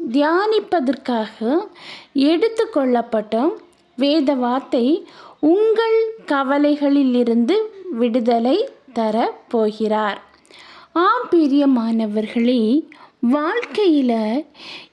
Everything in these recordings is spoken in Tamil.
தியானிப்பதற்காக எடுத்துக்கொள்ளப்பட்ட வேத வார்த்தை உங்கள் கவலைகளிலிருந்து விடுதலை தர போகிறார் ஆம் பிரியமானவர்களே வாழ்க்கையில்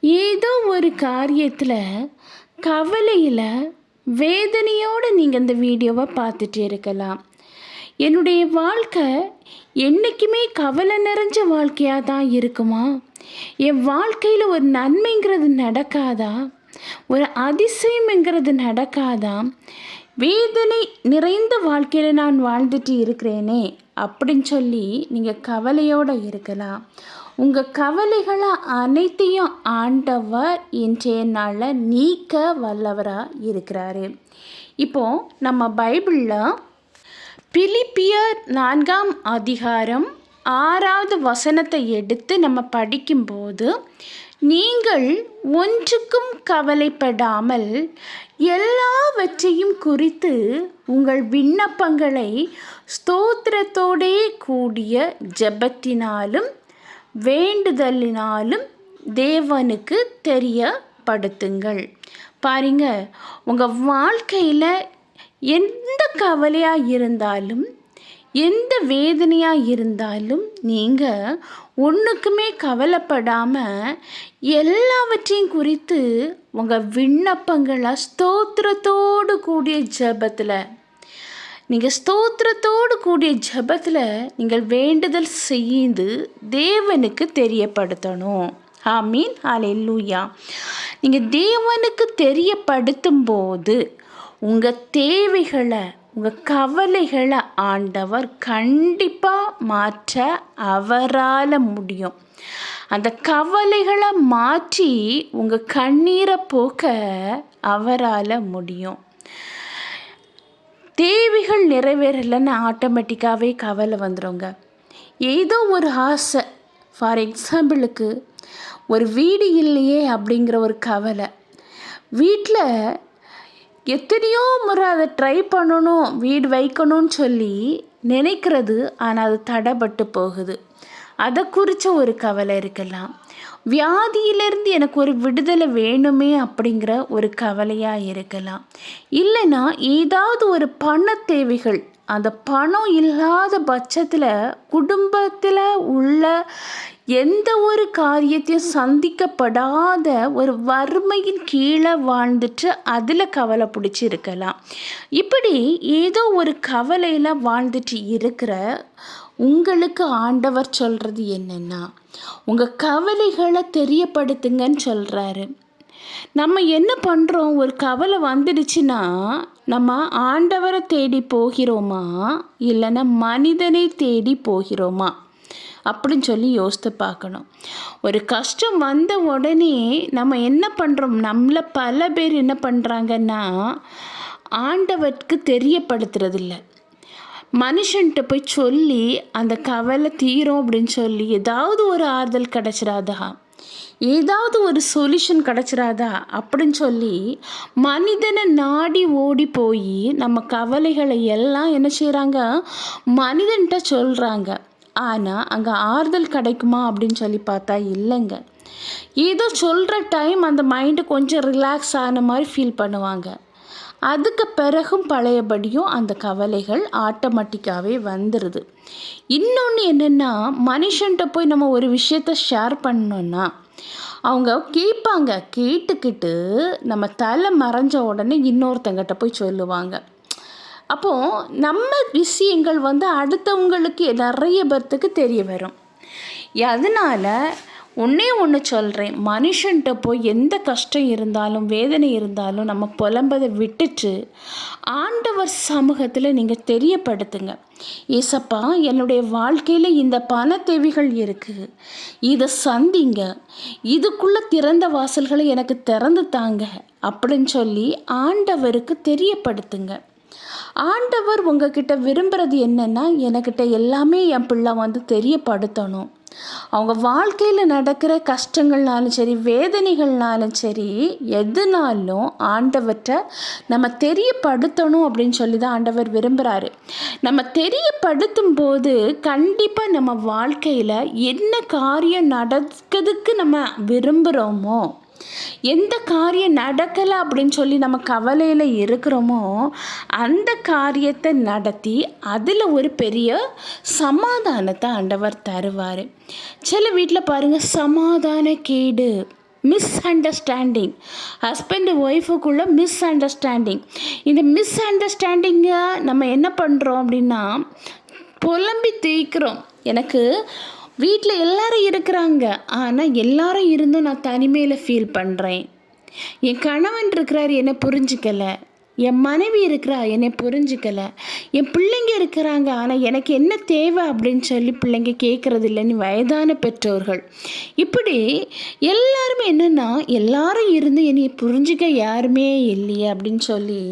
ஏதோ ஒரு காரியத்தில் கவலையில் வேதனையோடு நீங்கள் இந்த வீடியோவை பார்த்துட்டு இருக்கலாம். என்னுடைய வாழ்க்கை என்றைக்குமே கவலை நிறைஞ்ச வாழ்க்கையாக தான் இருக்குமா? என் வாழ்க்கையில் ஒரு நன்மைங்கிறது நடக்காதா? ஒரு அதிசயம்ங்கிறது நடக்காதா? வேதனை நிறைந்த வாழ்க்கையில் நான் வாழ்ந்துட்டு இருக்கிறேனே அப்படின்னு சொல்லி நீங்கள் கவலையோடு இருக்கலாம். உங்கள் கவலைகளை அனைத்தையும் ஆண்டவர் இன்றைய நாளில் நீக்க வல்லவராக இருக்கிறாரு. இப்போது நம்ம பைபிளில் பிலிப்பியர் நான்காம் அதிகாரம் ஆறாவது வசனத்தை எடுத்து நம்ம படிக்கும்போது நீங்கள் ஒன்றுக்கும் கவலைப்படாமல் எல்லாவற்றையும் குறித்து உங்கள் விண்ணப்பங்களை ஸ்தோத்திரத்தோடே கூடிய ஜெபத்தினாலும் வேண்டுதலினாலும் தேவனுக்கு தெரியப்படுத்துங்கள். பாருங்க உங்கள் வாழ்க்கையில் எந்த கவலையாக இருந்தாலும் எந்த வேதனையாக இருந்தாலும் நீங்கள் ஒன்றுக்குமே கவலைப்படாமல் எல்லாவற்றையும் குறித்து உங்கள் விண்ணப்பங்களை ஸ்தோத்திரத்தோடு கூடிய ஜபத்தில் நீங்கள் ஸ்தோத்திரத்தோடு கூடிய ஜபத்தில் நீங்கள் வேண்டுதல் செய்து தேவனுக்கு தெரியப்படுத்தணும். ஆமீன். அலையூயா நீங்கள் தேவனுக்கு தெரியப்படுத்தும் போது உங்கள் தேவைகளை உங்கள் கவலைகளை ஆண்டவர் கண்டிப்பாக மாற்ற அவரால் முடியும். அந்த கவலைகளை மாற்றி உங்கள் கண்ணீரை போக்க அவரால் முடியும். தேவைகள் நிறைவேறலைன்னு ஆட்டோமேட்டிக்காகவே கவலை வந்துடுங்க ஏதோ ஒரு ஆசை ஃபார் எக்ஸாம்பிளுக்கு ஒரு வீடு இல்லையே அப்படிங்கிற ஒரு கவலை. வீட்டில் எத்தனையோ முறை அதை ட்ரை பண்ணணும் வீடு வைக்கணும்னு சொல்லி நினைக்கிறது ஆனால் அது தடைப்பட்டு போகுது. அதை குறித்த ஒரு கவலை இருக்கலாம். வியாதியிலேருந்து எனக்கு ஒரு விடுதலை வேணுமே அப்படிங்கிற ஒரு கவலையாக இருக்கலாம். இல்லைன்னா ஏதாவது ஒரு பண தேவைகள் அந்த பணம் இல்லாத பட்சத்தில் குடும்பத்தில் உள்ள எந்த ஒரு காரியத்தையும் சந்திக்கப்படாத ஒரு வறுமையின் கீழே வாழ்ந்துட்டு அதில் கவலை பிடிச்சிருக்கலாம். இப்படி ஏதோ ஒரு கவலையில் வாழ்ந்துட்டு இருக்கிற உங்களுக்கு ஆண்டவர் சொல்கிறது என்னென்னா உங்கள் கவலைகளை தெரியப்படுத்துங்கன்னு சொல்கிறாரு நம்ம என்ன பண்ணுறோம் ஒரு கவலை வந்துடுச்சுன்னா நம்ம ஆண்டவரை தேடி போகிறோமா? இல்லைன்னா மனிதனை தேடி போகிறோமா? அப்படின்னு சொல்லி யோசித்து பார்க்கணும். ஒரு கஷ்டம் வந்த உடனே நம்ம என்ன பண்ணுறோம் நம்மளை பல பேர் என்ன பண்ணுறாங்கன்னா ஆண்டவருக்கு தெரியப்படுத்துறதில்ல. மனுஷன்கிட்ட போய் சொல்லி அந்த கவலை தீரும் அப்படின்னு சொல்லி ஏதாவது ஒரு ஆறுதல் கிடச்சிடாதா ஏதாவது ஒரு சொல்யூஷன் கிடச்சிடாதா அப்படின்னு சொல்லி மனிதனை நாடி ஓடி போய் நம்ம கவலைகளை எல்லாம் என்ன செய்கிறாங்க மனிதன்கிட்ட சொல்கிறாங்க ஆனால் அங்கே ஆறுதல் கிடைக்குமா அப்படின்னு சொல்லி பார்த்தா இல்லைங்க. ஏதோ சொல்கிற டைம் அந்த மைண்டு கொஞ்சம் ரிலாக்ஸ் ஆன மாதிரி ஃபீல் பண்ணுவாங்க. அதுக்கு பிறகும் பழையபடியும் அந்த கவலைகள் ஆட்டோமேட்டிக்காகவே வந்துடுது இன்னொன்று என்னென்னா மனுஷன்கிட்ட போய் நம்ம ஒரு விஷயத்த ஷேர் பண்ணோன்னா அவங்க கேட்பாங்க கேட்டுக்கிட்டு நம்ம தலை மறைஞ்ச உடனே இன்னொருத்தங்கிட்ட போய் சொல்லுவாங்க. அப்போது நம்ம விஷயங்கள் வந்து அடுத்தவங்களுக்கு நிறைய பேர்த்துக்கு தெரிய வரும். அதனால் ஒன்றே ஒன்று சொல்கிறேன் மனுஷன்கிட்ட போய் எந்த கஷ்டம் இருந்தாலும் வேதனை இருந்தாலும் நம்ம புலம்பதை விட்டுட்டு ஆண்டவர் சமூகத்தில் நீங்கள் தெரியப்படுத்துங்க. ஏசப்பா என்னுடைய வாழ்க்கையில் இந்த பண தேவைகள் இருக்குது இதை சந்திங்க. இதுக்குள்ளே திறந்த வாசல்களை எனக்கு திறந்து தாங்க. அப்படின்னு சொல்லி ஆண்டவருக்கு தெரியப்படுத்துங்க. ஆண்டவர் உங்ககிட்ட விரும்புகிறது என்னென்னா எனக்கிட்ட எல்லாமே என் பிள்ளை வந்து தெரியப்படுத்தணும். அவங்க வாழ்க்கையில் நடக்கிற கஷ்டங்கள்னாலும் சரி வேதனைகள்னாலும் சரி எதுனாலும் ஆண்டவற்றை நம்ம தெரியப்படுத்தணும் அப்படின்னு சொல்லி தான் ஆண்டவர் விரும்புகிறாரு நம்ம தெரியப்படுத்தும் போது கண்டிப்பாக நம்ம வாழ்க்கையில் என்ன காரியம் நடக்கிறதுக்கு நம்ம விரும்புகிறோமோ எந்த காரியம் நடக்கலை அப்படின்னு சொல்லி நம்ம கவலையில் இருக்கிறோமோ அந்த காரியத்தை நடத்தி அதில் ஒரு பெரிய சமாதானத்தை ஆண்டவர் தருவார். சில வீட்டில் பாருங்கள் சமாதான கேடு மிஸ் அண்டர்ஸ்டாண்டிங் ஹஸ்பண்ட் ஒய்ஃபுக்குள்ளே மிஸ் அண்டர்ஸ்டாண்டிங் இந்த மிஸ் அண்டர்ஸ்டாண்டிங்கை நம்ம என்ன பண்ணுறோம் அப்படின்னா புலம்பி தீக்கிறோம் எனக்கு வீட்டில் எல்லாரும் இருக்கிறாங்க. ஆனால் எல்லாரும் இருந்தும் நான் தனிமையில் ஃபீல் பண்ணுறேன் என் கணவன் இருக்கிறார் என்னை புரிஞ்சிக்கலை. என் மனைவி இருக்கிறா என்னை புரிஞ்சிக்கலை. என் பிள்ளைங்க இருக்கிறாங்க ஆனால் எனக்கு என்ன தேவை அப்படின்னு சொல்லி பிள்ளைங்க கேட்குறது இல்லைன்னு வயதான பெற்றோர்கள். இப்படி எல்லாருமே என்னென்னா எல்லாரும் இருந்து என்னை புரிஞ்சிக்க யாருமே இல்லையே அப்படின்னு சொல்லி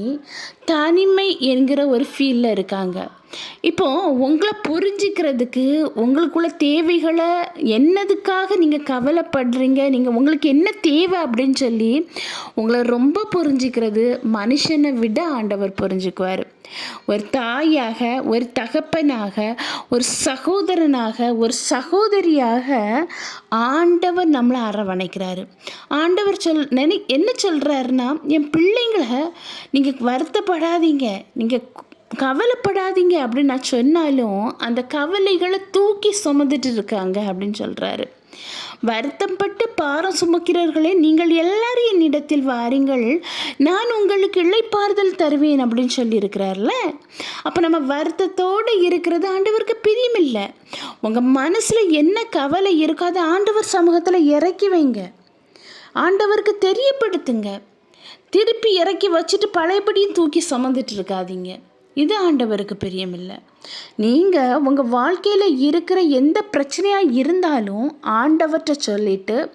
தனிமை என்கிற ஒரு ஃபீலில் இருக்காங்க. இப்போது உங்களை புரிஞ்சிக்கிறதுக்கு உங்களுக்குள்ள தேவைகளை என்னதுக்காக நீங்கள் கவலைப்படுறீங்க? நீங்கள் உங்களுக்கு என்ன தேவை அப்படின்னு சொல்லி உங்களை ரொம்ப புரிஞ்சிக்கிறது மனுஷனை விட ஆண்டவர் புரிஞ்சுக்குவார். ஒரு தாயாக ஒரு தகப்பனாக ஒரு சகோதரனாக ஒரு சகோதரியாக ஆண்டவர் நம்மளை அரவணைக்கிறாரு. ஆண்டவர் சொல் நினை என்ன சொல்கிறாருன்னா என் பிள்ளைங்களை நீங்கள் வருத்தப்படாதீங்க. நீங்கள் கவலைப்படாதீங்க அப்படின்னு நான் சொன்னாலும் அந்த கவலைகளை தூக்கி சுமந்துட்டு இருக்காங்க அப்படின்னு சொல்கிறாரு வருத்தப்பட்டு பாரம் சுமக்கிறவர்களே நீங்கள் எல்லாரும் என்னிடத்தில் வாருங்கள். நான் உங்களுக்கு இழைப்பாறுதல் தருவேன் அப்படின்னு சொல்லியிருக்கிறார்ல. அப்போ நம்ம வருத்தத்தோடு இருக்கிறது ஆண்டவருக்கு பிரியமில்லை. உங்கள் மனசில் என்ன கவலை இருக்கோ அதை ஆண்டவர் சமூகத்தில் இறக்கி வைங்க. ஆண்டவருக்கு தெரியப்படுத்துங்க. திருப்பி இறக்கி வச்சுட்டு பழையபடியும் தூக்கி சுமந்துட்டு இருக்காதீங்க. இது ஆண்டவருக்கு பிரியமில்லை. நீங்கள் உங்கள் வாழ்க்கையில் இருக்கிற எந்த பிரச்சனையாக இருந்தாலும் ஆண்டவர்கிட்ட சொல்லிவிட்டு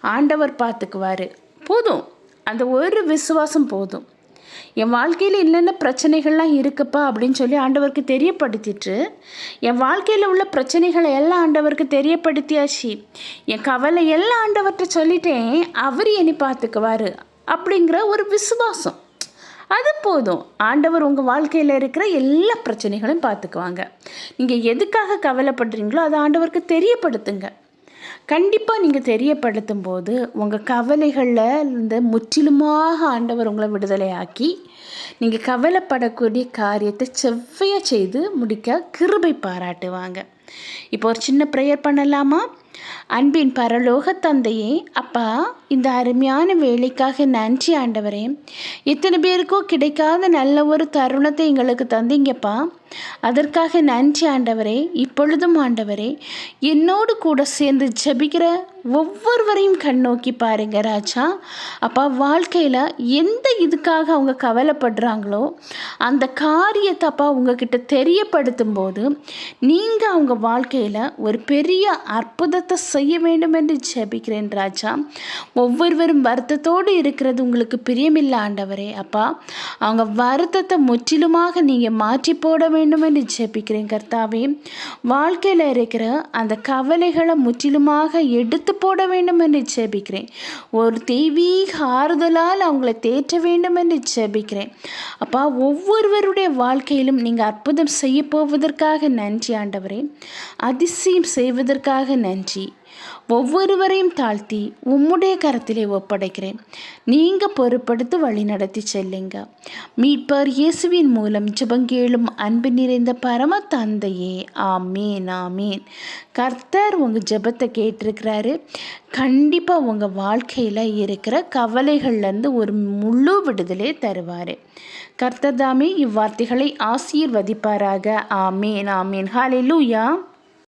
ஆண்டவர் பார்த்துக்குவார் போதும். அந்த ஒரு விசுவாசம் போதும். என் வாழ்க்கையில் என்னென்ன பிரச்சனைகள்லாம் இருக்குப்பா அப்படின்னு சொல்லி ஆண்டவருக்கு தெரியப்படுத்திட்டு என் வாழ்க்கையில் உள்ள பிரச்சனைகளை எல்லாம் ஆண்டவருக்கு தெரியப்படுத்தியாச்சு. என் கவலை எல்லாம் ஆண்டவர்கிட்ட சொல்லிட்டேன். அவர் என்னை பார்த்துக்குவார் அப்படிங்கிற ஒரு விசுவாசம். அது போதும். ஆண்டவர் உங்கள் வாழ்க்கையில் இருக்கிற எல்லா பிரச்சனைகளையும் பார்த்துக்குவாங்க. நீங்கள் எதுக்காக கவலைப்படுறீங்களோ அதை ஆண்டவருக்கு தெரியப்படுத்துங்க. கண்டிப்பாக நீங்கள் தெரியப்படுத்தும் போது உங்கள் கவலைகளில் இந்த முற்றிலுமாக ஆண்டவர் உங்களை விடுதலையாக்கி நீங்கள் கவலைப்படக்கூடிய காரியத்தை செவ்வையாக செய்து முடிக்க கிருபை பாராட்டுவாங்க. இப்போ ஒரு சின்ன ப்ரேயர் பண்ணலாமா? அன்பின் பரலோக தந்தையே அப்பா இந்த அருமையான வேலைக்காக நன்றி ஆண்டவரே. இத்தனை பேருக்கோ கிடைக்காத நல்ல ஒரு தருணத்தை எங்களுக்கு தந்தீங்கப்பா. அதற்காக நன்றி ஆண்டவரே இப்பொழுதும் ஆண்டவரே. என்னோடு கூட சேர்ந்து ஜபிக்கிற ஒவ்வொருவரையும் கண்ணோக்கி பாருங்க ராஜா. அப்பா வாழ்க்கையில் எந்த இதுக்காக அவங்க கவலைப்படுறாங்களோ அந்த காரியத்தை அப்பா உங்ககிட்ட தெரியப்படுத்தும் போது நீங்கள் அவங்க வாழ்க்கையில் ஒரு பெரிய அற்புதத்தை செய்ய வேண்டும் என்று ஜெபிக்கிறேன் ராஜா. ஒவ்வொருவரும் வருத்தத்தோடு இருக்கிறது உங்களுக்கு பிரியமில்லை ஆண்டவரே. அப்பா அவங்க வருத்தத்தை முற்றிலுமாக நீங்கள் மாற்றி போட வேண்டும் என்று ஜெபிக்கிறேன் கர்த்தாவே. வாழ்க்கையில் இருக்கிற அந்த கவலைகளை முற்றிலுமாக எடுத்து போட வேண்டும் என்று ஜெபிக்கிறேன். ஒரு தெய்வீக ஆறுதலால் அவங்கள தேற்ற வேண்டும் என்று ஜெபிக்கிறேன். அப்பா ஒவ்வொருவருடைய வாழ்க்கையிலும் நீங்கள் அற்புதம் செய்ய போவதற்காக நன்றி ஆண்டவரே. அதிசயம் செய்வதற்காக நன்றி. ஒவ்வொருவரையும் தாழ்த்தி உம்முடைய கரத்திலே ஒப்படைக்கிறேன். நீங்கள் பொறுப்படுத்து வழி நடத்தி செல்லுங்க. மீட்பர் இயேசுவின் மூலம் ஜபங்கேளும் அன்பு நிறைந்த பரம தந்தையே ஆமேன் ஆமேன். கர்த்தர் உங்கள் ஜபத்தை கேட்டிருக்கிறாரு. கண்டிப்பாக உங்கள் வாழ்க்கையில் இருக்கிற கவலைகள்லேருந்து ஒரு முழு விடுதலை தருவார். கர்த்தர் தாமே இவ்வார்த்தைகளை ஆசீர்வதிப்பாராக. ஆமேன் ஆமேன். ஹாலே லூயா